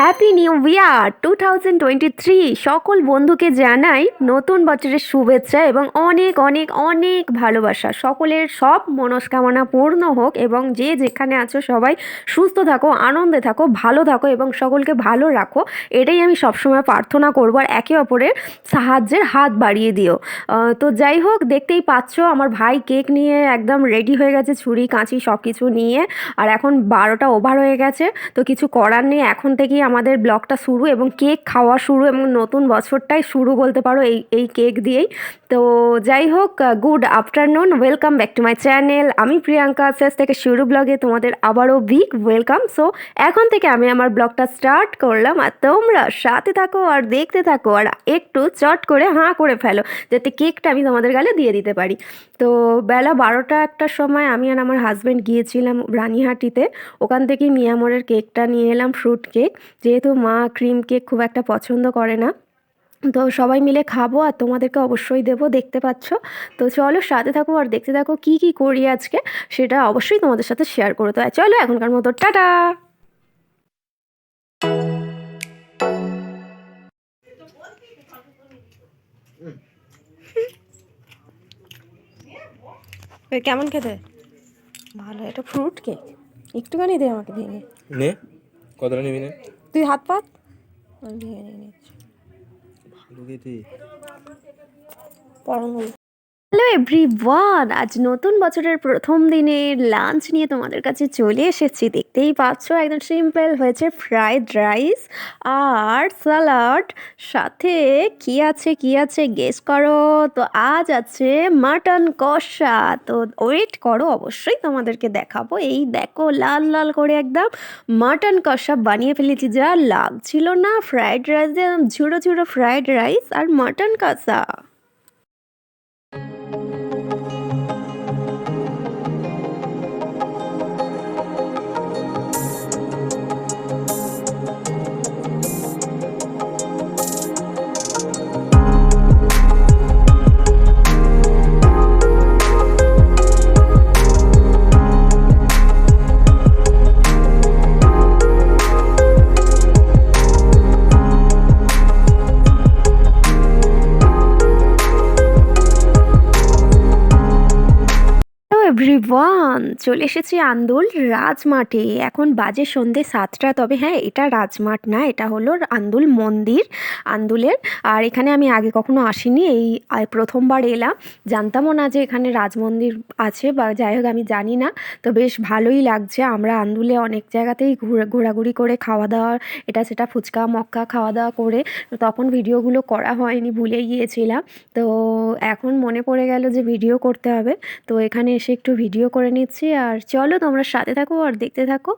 Happy new year two thousand twenty three সকল বন্ধুকে জানাই নতুন বছরের শুভেচ্ছা এবং অনেক অনেক অনেক ভালোবাসা। সকলের সব মনস্কামনা পূর্ণ হোক এবং যে যেখানে আছো সবাই সুস্থ থাকো, আনন্দে থাকো, ভালো থাকো এবং সকলকে ভালো রাখো। এটাই আমি সবসময় প্রার্থনা করব আর একে অপরের সাহায্যের হাত বাড়িয়ে দিও। তো যাই হোক, দেখতেই পাচ্ছ আমার ভাই কেক নিয়ে একদম রেডি হয়ে গেছে, ছুরি, কাঁচি সব কিছু নিয়ে। আর এখন বারোটা ওভার হয়ে গেছে। তো কিছু করার নেই, এখন থেকেই আমাদের ব্লগটা শুরু এবং কেক খাওয়া শুরু এবং নতুন বছরটাই শুরু বলতে পারো এই এই কেক দিয়েই। তো যাই হোক good afternoon welcome back to my channel আমি প্রিয়াঙ্কা, শেষ থেকে শুরু ব্লগে তোমাদের আবারও বিগ ওয়েলকাম সো এখন থেকে আমি আমার ব্লগটা স্টার্ট করলাম আর তোমরা সাথে থাকো আর দেখতে থাকো আর একটু চট করে হাঁ করে ফেলো যাতে কেকটা আমি তোমাদের গালে দিয়ে দিতে পারি। তো বেলা বারোটা একটার সময় আমি আর আমার হাজব্যান্ড গিয়েছিলাম রানীহাটিতে। ওখান থেকে মিয়ামরের কেকটা নিয়ে এলাম ফ্রুট কেক যেহেতু মা ক্রিম কেক খুব একটা পছন্দ করে না তো সবাই মিলে খাব আর তোমাদেরকে অবশ্যই দেবো দেখতে পাচ্ছ? তো চলো সাথে থাকো আর দেখতে থাকো কি কি করি আজকে সেটা অবশ্যই তোমাদের সাথে শেয়ার করো। তো চলো এখনকার মতো টাটা! কেমন খেতে? ভালো এটা ফ্রুট কেক একটুখানি দে আমাকে ভেঙে। নে। কতটা নিবি নে? তুই হাত পাত আমি ভেঙে নিয়ে নিচ্ছি পরম হ্যালো এভরিওয়ান আজ নতুন বছরের প্রথম দিনের লাঞ্চ নিয়ে তোমাদের কাছে চলে এসেছি। দেখতেই পাচ্ছ, একদম সিম্পল হয়েছে ফ্রাইড রাইস আর স্যালাড সাথে কি আছে কি আছে গেস করো? তো আজ আছে মাটন কষা। তো ওয়েট করো, অবশ্যই তোমাদেরকে দেখাবো। এই দেখো, লাল লাল করে একদম মাটন কষা বানিয়ে ফেলেছি। যা লাগছিল না ফ্রাইড রাইস ঝুড়ো ঝুড়ো ফ্রাইড রাইস আর মাটন কষা। এভরিওয়ান চলে এসেছি আন্দোল রাজমাঠে। এখন বাজে সন্ধে সাতটা, তবে হ্যাঁ এটা রাজমাঠ না, এটা হলো আন্দোল মন্দির, আন্দোলের। আর এখানে আমি আগে কখনো আসিনি, এই প্রথমবার এলাম। জানতামও না যে এখানে রাজমন্দির আছে বা যাই হোক, আমি জানি না। তো বেশ ভালোই লাগছে, আমরা আন্দুলে অনেক জায়গাতেই ঘুরে, ঘোরাঘুরি করে খাওয়া দাওয়া, এটা সেটা ফুচকা, মক্কা খাওয়া দাওয়া করে। তখন ভিডিওগুলো করা হয়নি, ভুলে গিয়েছিলাম। তো এখন মনে পড়ে গেল যে ভিডিও করতে হবে। তো এখানে এসে একটু ভিডিও করে নিচ্ছি। আর চলো তোমরা সাথে থাকো আর দেখতে থাকো।